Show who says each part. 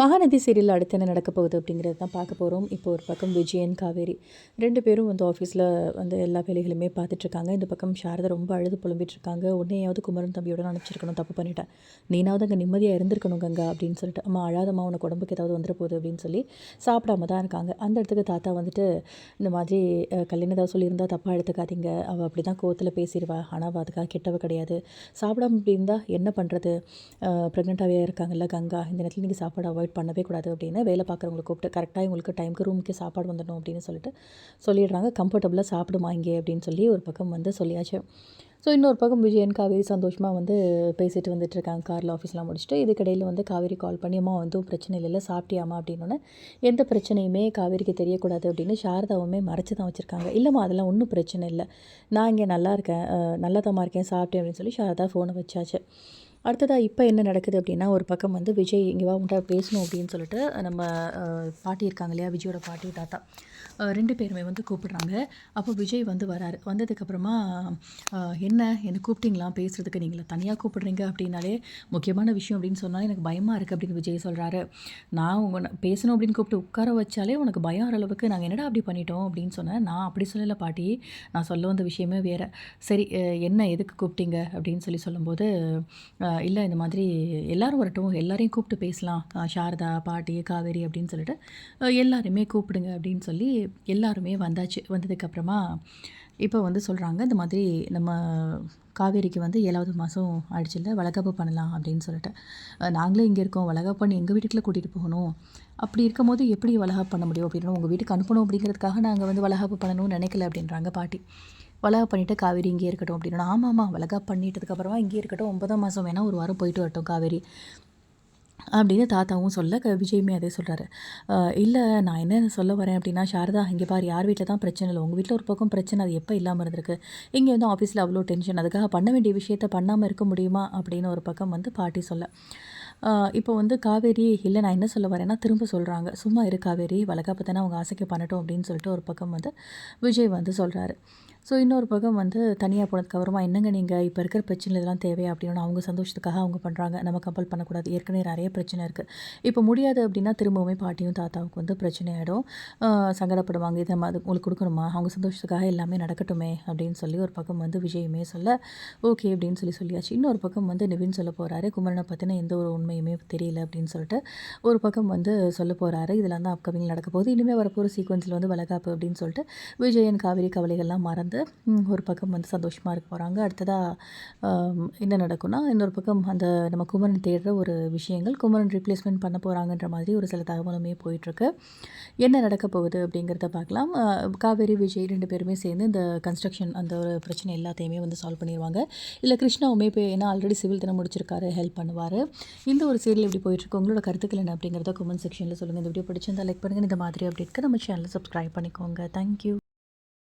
Speaker 1: Mahanadi serial அடுத்து என்ன நடக்க போகுது அப்படிங்கிறது தான் பார்க்க போகிறோம் இப்போ ஒரு பக்கம் விஜயன் காவேரி ரெண்டு பேரும் வந்து ஆஃபீஸில் வந்து எல்லா வேலைகளுமே பார்த்துட்ருக்காங்க. இந்த பக்கம் சாரதா ரொம்ப அழுது புலம்பிட்டுருக்காங்க உன்னையாவது குமரன் தம்பியோட அனுப்பிச்சிருக்கணும் தப்பு பண்ணிட்டேன். நீனாவது அங்கே நிம்மதியாக இருந்திருக்கணும் கங்கா அப்படின்னு சொல்லிட்டு அம்மா அழாதம்மா உனக்கு உடம்புக்கு ஏதாவது வந்துட போகுது அப்படின்னு சொல்லி சாப்பிடாம தான் இருக்காங்க. அந்த இடத்துக்கு தாத்தா வந்துட்டு இந்த மாதிரி கல்யாணம் ஏதாவது சொல்லியிருந்தால் தப்பாக எடுத்துக்காதீங்க. அவள் அப்படி தான் கோவத்தில் பேசிடுவா. ஆனால் அவள் அதுக்காக கெட்டவ கிடையாது. சாப்பிடாம இப்படி இருந்தால் என்ன பண்ணுறது ப்ரெக்னெண்ட்டாகவே இருக்காங்கல்ல கங்கா. இந்த நேரத்தில் நீங்கள் சாப்பாடு அவாய்ட் பண்ணவே கூடாது அப்படின்னு வேலை பார்க்குறவங்களை கூப்பிட்டு கரெக்டாக உங்களுக்கு டைமுக்கு ரூமுக்கு சாப்பாடு வந்துடணும் அப்படின்னு சொல்லிட்டு சொல்லிடுறாங்க. கம்ஃபர்டபுளாக சாப்பிடுமா இங்கே? அப்படின்னு சொல்லி ஒரு பக்கம் வந்து சொல்லியாச்சு. ஸோ இன்னொரு பக்கம் விஜயன் காவேரி சந்தோஷமாக வந்து பேசிட்டு வந்துட்டு இருக்காங்க. காரில் ஆஃபீஸ்லாம் முடிச்சுட்டு இதுக்கடையில் வந்து காவேரி கால் பண்ணி அம்மா வந்து பிரச்சனை இல்லை சாப்பிட்டியாமா அப்படின்னோடனே எந்த பிரச்சனையுமே காவேரிக்கு தெரியக்கூடாது அப்படின்னு சாரதாவுமே மறைச்சு தான் வச்சுருக்காங்க. இல்லைம்மா அதெல்லாம் ஒன்றும் பிரச்சனை இல்லை. நான் இங்கே நல்லா இருக்கேன் அஹ், நல்லா இருக்கேன் சாப்பிட்டேன் அப்படின்னு சொல்லி சாரதா ஃபோனை வச்சாச்சு. அடுத்ததாக இப்போ என்ன நடக்குது அப்படின்னா ஒரு பக்கம் வந்து விஜய் இங்கே வா உன்ட்ட பேசணும் அப்படின்னு சொல்லிட்டு நம்ம பாட்டி இருக்காங்க இல்லையா விஜயோட பாட்டி தாத்தா. ரெண்டு பேருமே வந்து கூப்பிடுறாங்க. அப்போ விஜய் வந்து வராரு. வந்ததுக்கப்புறமா என்ன என்னை கூப்பிட்டீங்களா? பேசுகிறதுக்கு நீங்கள தனியாக கூப்பிடுறீங்க அப்படின்னாலே முக்கியமான விஷயம் அப்படின்னு சொன்னாலே எனக்கு பயமாக இருக்குது அப்படின்னு விஜய் சொல்கிறாரு நான் உங்க பேசணும் அப்படின்னு கூப்பிட்டு உட்கார வச்சாலே உனக்கு பயம் வர அளவுக்கு நாங்கள் என்னடா அப்படி பண்ணிட்டோம் அப்படின்னு சொன்னேன் நான் அப்படி சொல்லலை பாட்டி. நான் சொல்ல வந்த விஷயமே வேறு. சரி என்ன எதுக்கு கூப்பிட்டீங்க அப்படின்னு சொல்லி சொல்லும்போது இல்லை இந்த மாதிரி எல்லோரும் வரட்டும் எல்லாரையும் கூப்பிட்டு பேசலாம். சாரதா பாட்டி காவேரி அப்படின்னு சொல்லிட்டு எல்லாருமே கூப்பிடுங்க அப்படின்னு சொல்லி எல்லாருமே வந்தாச்சு. வந்ததுக்கப்புறமா இப்போ வந்து சொல்கிறாங்க இந்த மாதிரி நம்ம காவேரிக்கு வந்து ஏழாவது மாதம் ஆயிடுச்சுல்ல வளகாப்பு பண்ணலாம் அப்படின்னு சொல்லிட்டு. நாங்களே இங்கே இருக்கோம் வளகாப்பு பண்ணி எங்கள் வீட்டுக்குள்ளே கூட்டிகிட்டு போகணும். அப்படி இருக்கும்போது எப்படி வளகாப்பு பண்ண முடியும் அப்படின்னு உங்கள் வீட்டுக்கு அனுப்பணும் அப்படிங்கிறதுக்காக நாங்கள் வந்து வளகாப்பு பண்ணணும்னு நினைக்கல அப்படின்றாங்க பாட்டி. வளகாப்பு பண்ணிவிட்டு காவேரி இங்கே இருக்கட்டும் அப்படின்னா ஆமாம் ஆமாம் வளகா பண்ணிட்டதுக்கப்புறமா இங்கே இருக்கட்டும் ஒன்பதாம் மாதம் வேணால் ஒரு வாரம் போயிட்டு வரட்டும் காவேரி. அப்படின்னு தாத்தாவும் சொல்ல க விஜயுமே அதே சொல்கிறாரு இல்லை நான் என்ன சொல்ல வரேன் அப்படின்னா சாரதா இங்கே பாரு யார் வீட்டில் தான் பிரச்சனை இல்லை. உங்கள் வீட்டில் ஒரு பக்கம் பிரச்சனை அது எப்போ இல்லாமல் இருந்திருக்கு? இங்கே வந்து ஆஃபீஸில் அவ்வளோ டென்ஷன் அதுக்காக பண்ண வேண்டிய விஷயத்த பண்ணாமல் இருக்க முடியுமா? அப்படின்னு ஒரு பக்கம் வந்து பாட்டி சொல்ல. இப்போ வந்து காவேரி இல்லை நான் என்ன சொல்ல வரேன்னா திரும்ப சொல்கிறாங்க சும்மா இரு காவேரி வழக்கப்பத்தானே அவங்க ஆசைக்கு பண்ணட்டும் அப்படின்னு சொல்லிட்டு ஒரு பக்கம் வந்து விஜய் வந்து சொல்கிறாரு ஸோ இன்னொரு பக்கம் வந்து தனியாக போனதுக்கப்புறமா என்னங்க நீங்கள் இப்போ இருக்கிற பிரச்சனை இதெல்லாம் தேவையா? அப்படின்னு அவங்க சந்தோஷத்துக்காக அவங்க பண்ணுறாங்க நம்ம கம்பல் பண்ணக்கூடாது. ஏற்கனவே நிறைய பிரச்சனை இருக்குது இப்போ முடியாது அப்படின்னா திரும்பவுமே பாட்டியும் தாத்தாவுக்கு வந்து பிரச்சனை ஆகிடும் சங்கடப்படுவாங்க. இதை அது உங்களுக்கு கொடுக்கணுமா? அவங்க சந்தோஷத்துக்காக எல்லாமே நடக்கட்டுமே? அப்படின்னு சொல்லி ஒரு பக்கம் வந்து விஜயுமே சொல்ல ஓகே அப்படின்னு சொல்லி சொல்லியாச்சு. இன்னொரு பக்கம் வந்து நிவின் சொல்ல போகிறாரு குமரனை பற்றின எந்த ஒரு உண்மையுமே தெரியல அப்படின்னு சொல்லிட்டு ஒரு பக்கம் வந்து சொல்ல போகிறாரு இதெல்லாம் தான் அப்கமிங் நடக்க போகுது. இனிமேல் வரப்போகிற சீக்வன்ஸில் வந்து வளகாப்பு அப்படின்னு சொல்லிட்டு விஜயன் காவிரி கவலைகள்லாம் மறந்து வந்து ஒரு பக்கம் வந்து சந்தோஷமாக இருக்க போகிறாங்க அடுத்ததாக என்ன நடக்கும்னா இன்னொரு பக்கம் அந்த நம்ம குமரன் தேடுற ஒரு விஷயங்கள் குமரன் ரீப்ளேஸ்மெண்ட் பண்ண போகிறாங்கன்ற மாதிரி ஒரு சில தகவலுமே போயிட்டுருக்கு. என்ன நடக்க போகுது அப்படிங்கிறத பார்க்கலாம். காவேரி விஜய் ரெண்டு பேருமே சேர்ந்து இந்த கன்ஸ்ட்ரக்ஷன் அந்த ஒரு பிரச்சனை எல்லாத்தையுமே வந்து சால்வ் பண்ணிடுவாங்க இல்லை கிருஷ்ணாவுமே இப்போ ஏன்னா ஆல்ரெடி சிவில் தினம் முடிச்சிருக்காரு ஹெல்ப் பண்ணுவார். இந்த ஒரு சீரியல் இப்படி போயிட்டுருக்கு. உங்களோட கருத்துக்கள் என்ன அப்படிங்கிறத கமெண்ட் செக்ஷனில் சொல்லுங்கள் இந்த வீடியோ பிடிச்சிருந்தா லைக் பண்ணுங்கள் இந்த மாதிரி அப்டேட்க்கு நம்ம சேனலை சப்ஸ்கிரைப் பண்ணிக்கோங்க. தேங்க்யூ